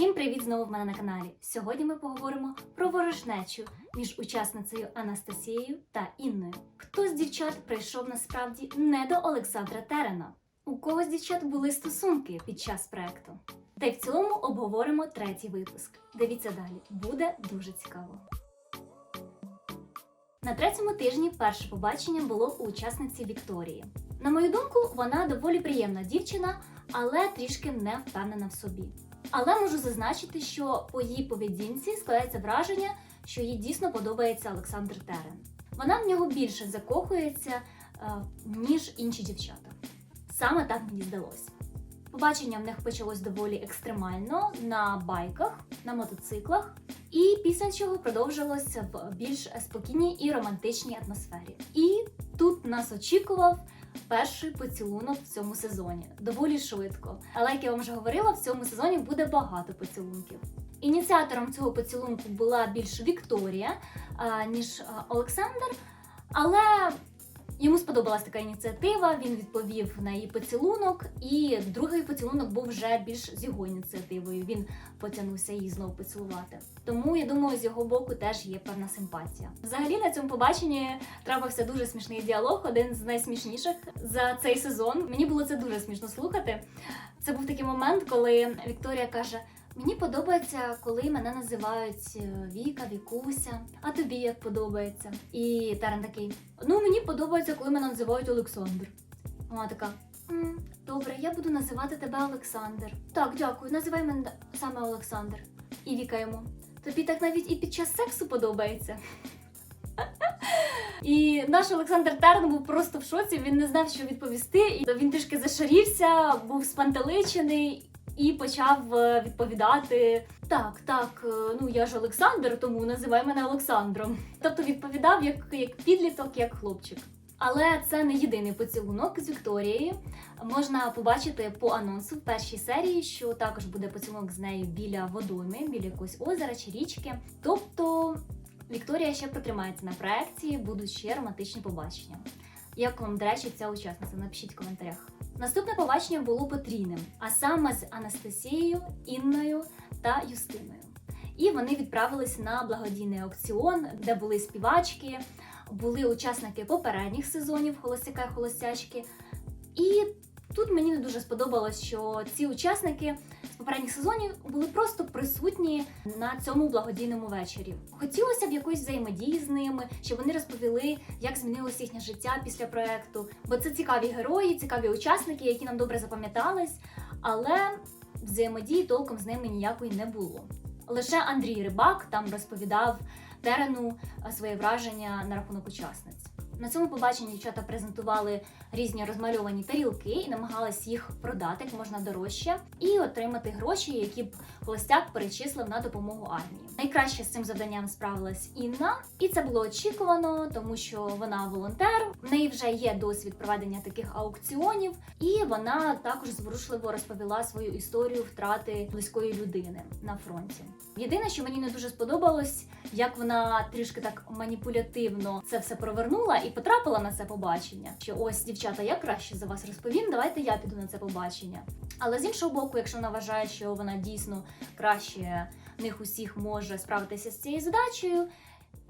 Всім привіт знову в мене на каналі. Сьогодні ми поговоримо про ворожнечу між учасницею Анастасією та Інною. Хто з дівчат прийшов насправді не до Олександра Терена? У кого з дівчат були стосунки під час проекту? Та й в цілому обговоримо третій випуск. Дивіться далі, буде дуже цікаво. На третьому тижні перше побачення було у учасниці Вікторії. На мою думку, вона доволі приємна дівчина, але трішки не впевнена в собі. Але можу зазначити, що по її поведінці складається враження, що їй дійсно подобається Олександр Терен. Вона в нього більше закохується, е, ніж інші дівчата. Саме так мені здалося. Побачення в них почалось доволі екстремально на байках, на мотоциклах, і після чого продовжилося в більш спокійній і романтичній атмосфері. І тут нас очікував перший поцілунок в цьому сезоні. Доволі швидко. Але як я вам вже говорила, в цьому сезоні буде багато поцілунків. Ініціатором цього поцілунку була більш Вікторія, ніж Олександр. Але йому сподобалась така ініціатива. Він відповів на її поцілунок, і другий поцілунок був вже більш з його ініціативою. Він потягнувся її знову поцілувати. Тому я думаю, з його боку теж є певна симпатія. Взагалі на цьому побаченні трапився дуже смішний діалог, один з найсмішніших за цей сезон. Мені було це дуже смішно слухати. Це був такий момент, коли Вікторія каже. Мені подобається, коли мене називають е, Віка, Вікуся. А тобі як подобається? І Таран такий: Ну мені подобається, коли мене називають Олександр. Вона така: Добре, я буду називати тебе Олександр. Так, дякую, називай мене саме Олександр. І Віка йому. Тобі так навіть і під час сексу подобається. І наш Олександр Терн був просто в шоці. Він не знав, що відповісти. І він трішки зашарівся, був спантеличений і почав е, відповідати: Так, так, е, ну я ж Олександр, тому називай мене Олександром. Тобто відповідав як, як підліток, як хлопчик. Але це не єдиний поцілунок з Вікторією. Можна побачити по анонсу в першій серії, що також буде поцілунок з нею біля водойми, біля якогось озера чи річки. Тобто Вікторія ще протримається на проекції, будуть ще романтичні побачення. Як вам, до речі, ця учасниця? Напишіть в коментарях. Наступне побачення було потрійним, а саме з Анастасією, Інною та Юстиною. І вони відправились на благодійний аукціон, де були співачки, були учасники попередніх сезонів Холостяка і Холостячки. І тут мені не дуже сподобалось, що ці учасники попередніх сезонів були просто присутні на цьому благодійному вечорі. Хотілося б якоїсь взаємодії з ними, щоб вони розповіли, як змінилося їхнє життя після проекту. Бо це цікаві герої, цікаві учасники, які нам добре запам'ятались, але взаємодії толком з ними ніякої не було. Лише Андрій Рибак там розповідав Терену е, своє враження на рахунок учасниць. На цьому побаченні дівчата презентували різні розмальовані тарілки і намагались їх продати як можна дорожче і отримати гроші, які б холостяк перечислив на допомогу армії. Найкраще з цим завданням справилась Інна, і це було очікувано, тому що вона волонтер. В неї вже є досвід проведення таких аукціонів, і вона також зворушливо розповіла свою історію втрати близької людини на фронті. Єдине, що мені не дуже сподобалось, як вона трішки так маніпулятивно це все провернула і потрапила на це побачення. Що ось, дівчата, я краще за вас розповім. Давайте я піду на це побачення. Але з іншого боку, якщо вона вважає, що вона дійсно краще них усіх може справитися з цією задачею.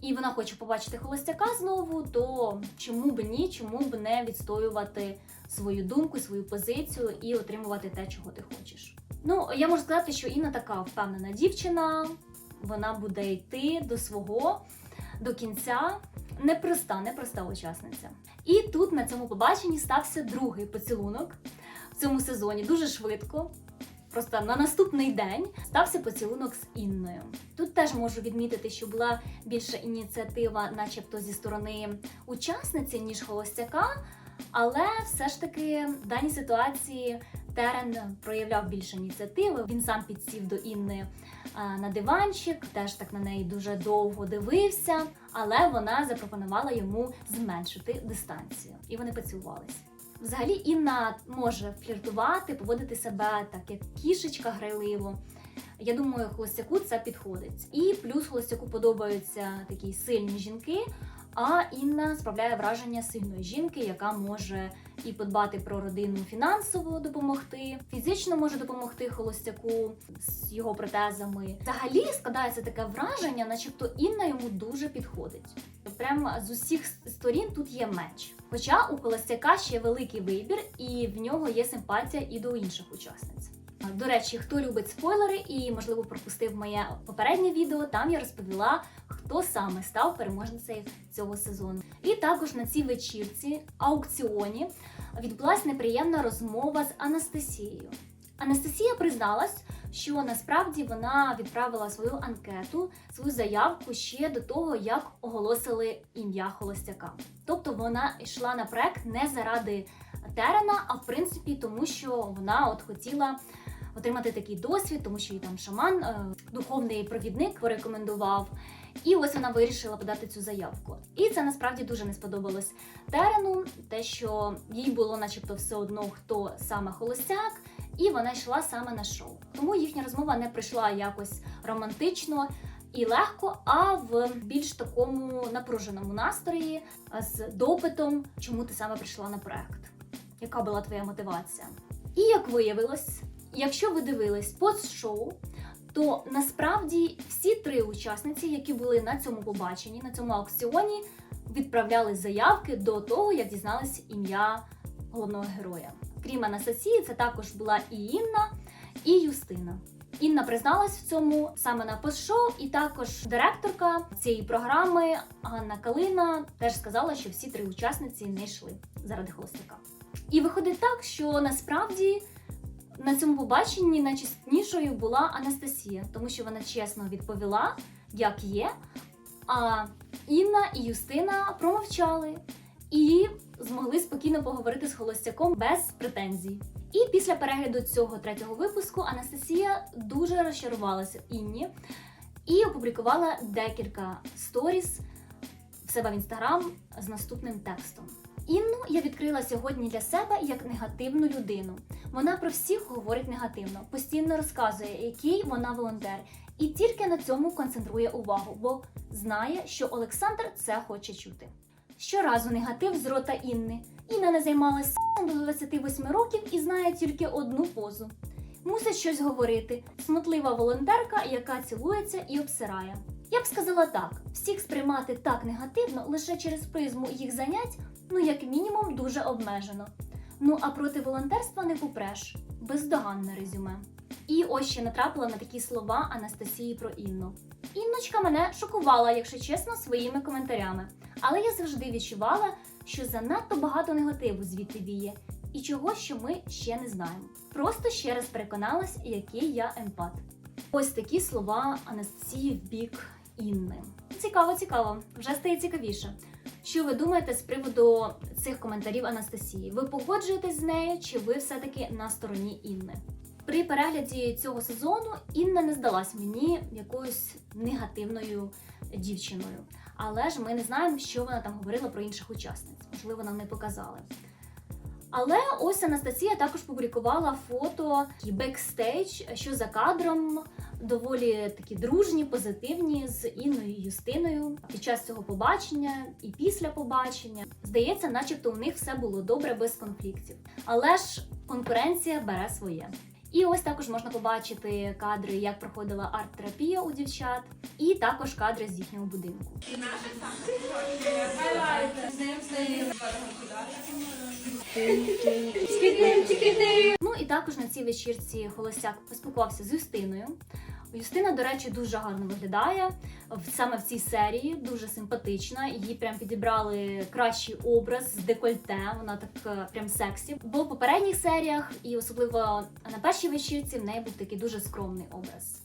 І вона хоче побачити холостяка знову, то чому б ні, чому б не відстоювати свою думку, свою позицію і отримувати те, чого ти хочеш. Ну, я можу сказати, що Інна така впевнена дівчина, вона буде йти до свого до кінця. Непроста, непроста учасниця. І тут на цьому побаченні стався другий поцілунок в цьому сезоні дуже швидко. Просто на наступний день стався поцілунок з Інною. Тут теж можу відмітити, що була більша ініціатива, начебто зі сторони учасниці, ніж холостяка. Але все ж таки в даній ситуації Терен проявляв більше ініціативи. Він сам підсів до Інни на диванчик, теж так на неї дуже довго дивився, але вона запропонувала йому зменшити дистанцію, і вони поцілувалися. Взагалі Інна може фліртувати, поводити себе так, як кішечка грайливо. Я думаю, холостяку це підходить. І плюс холостяку подобаються такі сильні жінки. А Інна справляє враження сильної жінки, яка може і подбати про родину фінансово допомогти, фізично може допомогти холостяку з його протезами. Взагалі складається таке враження, начебто Інна йому дуже підходить. Прямо з усіх сторін тут є меч. Хоча у холостяка ще великий вибір, і в нього є симпатія і до інших учасниць. До речі, хто любить спойлери і, можливо, пропустив моє попереднє відео, там я розповіла, хто саме став переможницею цього сезону. І також на цій вечірці аукціоні відбулася неприємна розмова з Анастасією. Анастасія призналась, що насправді вона відправила свою анкету, свою заявку ще до того, як оголосили ім'я холостяка. Тобто вона йшла на проект не заради Терена, а в принципі тому, що вона от хотіла отримати такий досвід, тому що їй там шаман, е, духовний провідник порекомендував. І ось вона вирішила подати цю заявку. І це насправді дуже не сподобалось Терену, те, що їй було, начебто, все одно, хто саме холостяк, і вона йшла саме на шоу. Тому їхня розмова не прийшла якось романтично. І легко, а в більш такому напруженому настрої з допитом, чому ти саме прийшла на проект, яка була твоя мотивація. І як виявилось, якщо ви дивились пост-шоу, то насправді всі три учасниці, які були на цьому побаченні, на цьому аукціоні, відправляли заявки до того, як дізналися ім'я головного героя. Крім Анастасії, це також була і Інна, і Юстина. Інна призналась в цьому саме на пост-шоу, і також директорка цієї програми Ганна Калина теж сказала, що всі три учасниці не йшли заради холостяка. І виходить так, що насправді на цьому побаченні найчеснішою була Анастасія, тому що вона чесно відповіла, як є. А Інна і Юстина промовчали і змогли спокійно поговорити з холостяком без претензій. І після перегляду цього третього випуску Анастасія дуже розчарувалася Інні і опублікувала декілька сторіс в себе в інстаграм з наступним текстом. Інну я відкрила сьогодні для себе як негативну людину. Вона про всіх говорить негативно, постійно розказує, який вона волонтер, і тільки на цьому концентрує увагу, бо знає, що Олександр це хоче чути. Щоразу негатив з рота Інни. Інна не займалася до 28 років і знає тільки одну позу. Мусить щось говорити. Смотлива волонтерка, яка цілується і обсирає. Я б сказала так: всіх сприймати так негативно лише через призму їх занять, ну як мінімум, дуже обмежено. Ну а проти волонтерства не попреш. Бездоганне резюме. І ось ще натрапила на такі слова Анастасії про Інну. Інночка мене шокувала, якщо чесно, своїми коментарями. Але я завжди відчувала, що занадто багато негативу звідти віє, і чого, що ми ще не знаємо. Просто ще раз переконалась, який я емпат. Ось такі слова Анастасії в бік Інни. Цікаво, цікаво, вже стає цікавіше. Що ви думаєте з приводу цих коментарів Анастасії? Ви погоджуєтесь з нею, чи ви все-таки на стороні Інни? При перегляді цього сезону Інна не здалась мені якоюсь негативною дівчиною. Але ж ми не знаємо, що вона там говорила про інших учасниць. Можливо, нам не показали. Але ось Анастасія також публікувала фото і бекстейдж, що за кадром доволі такі дружні, позитивні з Інною і Юстиною під час цього побачення і після побачення. Здається, начебто у них все було добре без конфліктів. Але ж конкуренція бере своє. І ось також можна побачити кадри, як проходила арт-терапія у дівчат, і також кадри з їхнього будинку. І також на цій вечірці Холостяк поспілкувався з Юстиною. Юстина, до речі, дуже гарно виглядає саме в цій серії, дуже симпатична. Її прям підібрали кращий образ з декольте. Вона так е, прям сексі. Бо в попередніх серіях, і особливо на першій вечірці, в неї був такий дуже скромний образ.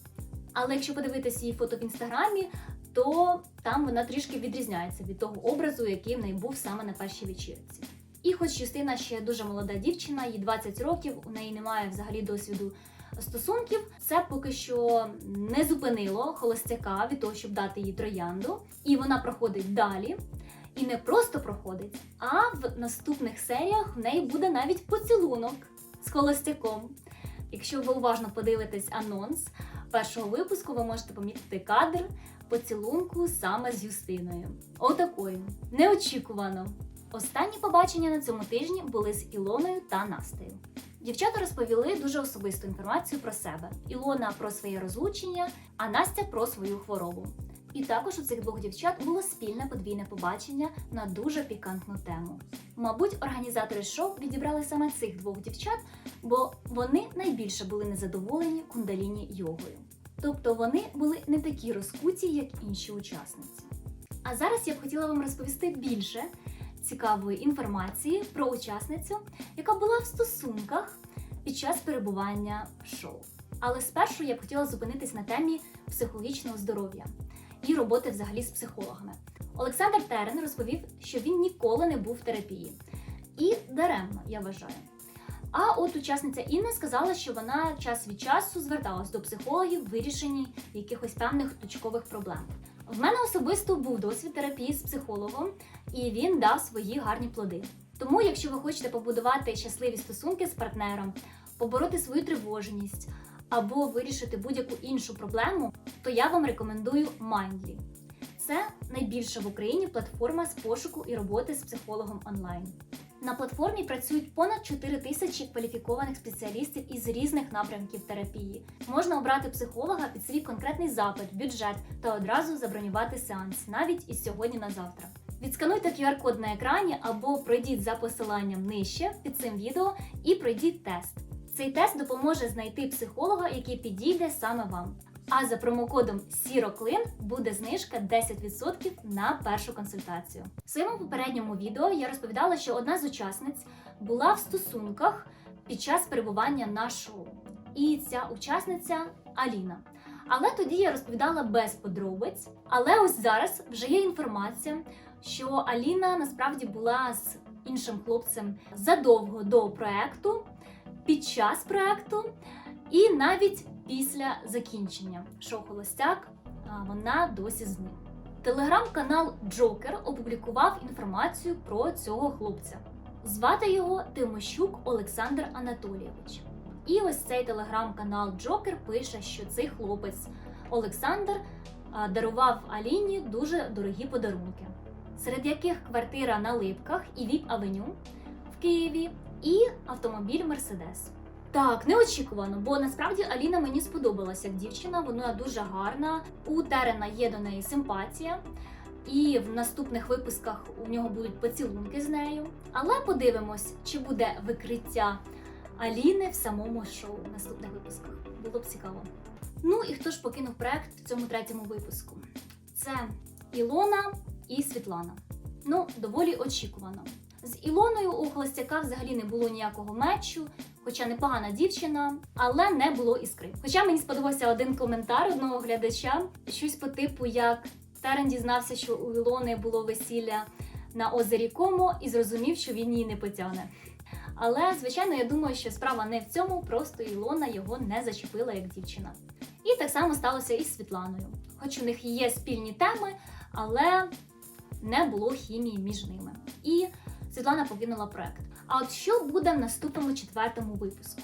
Але якщо подивитися її фото в інстаграмі, то там вона трішки відрізняється від того образу, який в неї був саме на першій вечірці. І хоч Юстина ще дуже молода дівчина, їй 20 років, у неї немає взагалі досвіду стосунків, це поки що не зупинило холостяка від того, щоб дати їй троянду. І вона проходить далі. І не просто проходить, а в наступних серіях в неї буде навіть поцілунок з холостяком. Якщо ви уважно подивитесь анонс, першого випуску ви можете помітити кадр поцілунку саме з Юстиною. Отакою. Неочікувано. Останні побачення на цьому тижні були з Ілоною та Настею. Дівчата розповіли дуже особисту інформацію про себе: Ілона про своє розлучення, а Настя про свою хворобу. І також у цих двох дівчат було спільне подвійне побачення на дуже пікантну тему. Мабуть, організатори шоу відібрали саме цих двох дівчат, бо вони найбільше були незадоволені кундаліні йогою. Тобто вони були не такі розкуті, як інші учасниці. А зараз я б хотіла вам розповісти більше цікавої інформації про учасницю, яка була в стосунках під час перебування в шоу. Але спершу я б хотіла зупинитись на темі психологічного здоров'я і роботи взагалі з психологами. Олександр Терен розповів, що він ніколи не був в терапії. І даремно, я вважаю. А от учасниця Інна сказала, що вона час від часу зверталась до психологів в вирішенні якихось певних точкових проблем. В мене особисто був досвід терапії з психологом, і він дав свої гарні плоди. Тому, якщо ви хочете побудувати щасливі стосунки з партнером, побороти свою тривожність або вирішити будь-яку іншу проблему, то я вам рекомендую Mindly. Це найбільша в Україні платформа з пошуку і роботи з психологом онлайн. На платформі працюють понад 4 тисячі кваліфікованих спеціалістів із різних напрямків терапії. Можна обрати психолога під свій конкретний запит, бюджет та одразу забронювати сеанс, навіть із сьогодні на завтра. Відскануйте QR-код на екрані або пройдіть за посиланням нижче під цим відео і пройдіть тест. Цей тест допоможе знайти психолога, який підійде саме вам. А за промокодом SIROCLIN буде знижка 10% на першу консультацію. В своєму попередньому відео я розповідала, що одна з учасниць була в стосунках під час перебування на шоу. І ця учасниця Аліна. Але тоді я розповідала без подробиць. Але ось зараз вже є інформація, що Аліна насправді була з іншим хлопцем задовго до проекту, під час проекту і навіть після закінчення шоу Холостяк вона досі з ним. Телеграм-канал Джокер опублікував інформацію про цього хлопця. Звати його Тимощук Олександр Анатолійович. І ось цей телеграм-канал Джокер пише, що цей хлопець Олександр дарував Аліні дуже дорогі подарунки, серед яких квартира на Липках і Віп Авеню в Києві, і автомобіль Мерседес. Так, неочікувано, бо насправді Аліна мені сподобалася як дівчина, вона дуже гарна. У Терена є до неї симпатія, і в наступних випусках у нього будуть поцілунки з нею. Але подивимось, чи буде викриття Аліни в самому шоу в наступних випусках. Було б цікаво. Ну і хто ж покинув проект в цьому третьому випуску? Це Ілона і Світлана. Ну, доволі очікувано. З Ілоною у холостяка взагалі не було ніякого мечу, хоча непогана дівчина, але не було іскри. Хоча мені сподобався один коментар одного глядача, щось по типу, як Терен дізнався, що у Ілони було весілля на озері Комо і зрозумів, що він її не потягне. Але, звичайно, я думаю, що справа не в цьому, просто Ілона його не зачепила як дівчина. І так само сталося і з Світланою. Хоч у них є спільні теми, але не було хімії між ними. І Світлана покинула проект. А от що буде в наступному четвертому випуску?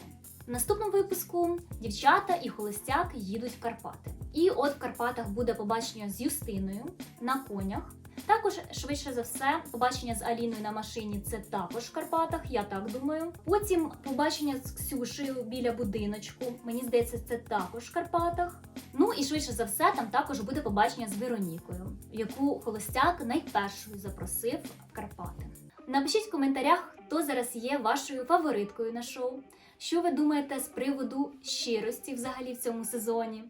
В наступному випуску дівчата і холостяк їдуть в Карпати. І от в Карпатах буде побачення з Юстиною на конях. Також, швидше за все, побачення з Аліною на машині це також в Карпатах, я так думаю. Потім побачення з Ксюшею біля будиночку. Мені здається, це також в Карпатах. Ну і швидше за все, там також буде побачення з Веронікою, яку холостяк найпершою запросив в Карпати. Напишіть в коментарях, хто зараз є вашою фавориткою на шоу. Що ви думаєте з приводу щирості взагалі в цьому сезоні?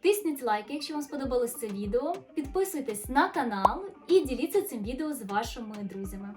Тисніть лайки, якщо вам сподобалось це відео. Підписуйтесь на канал і діліться цим відео з вашими друзями.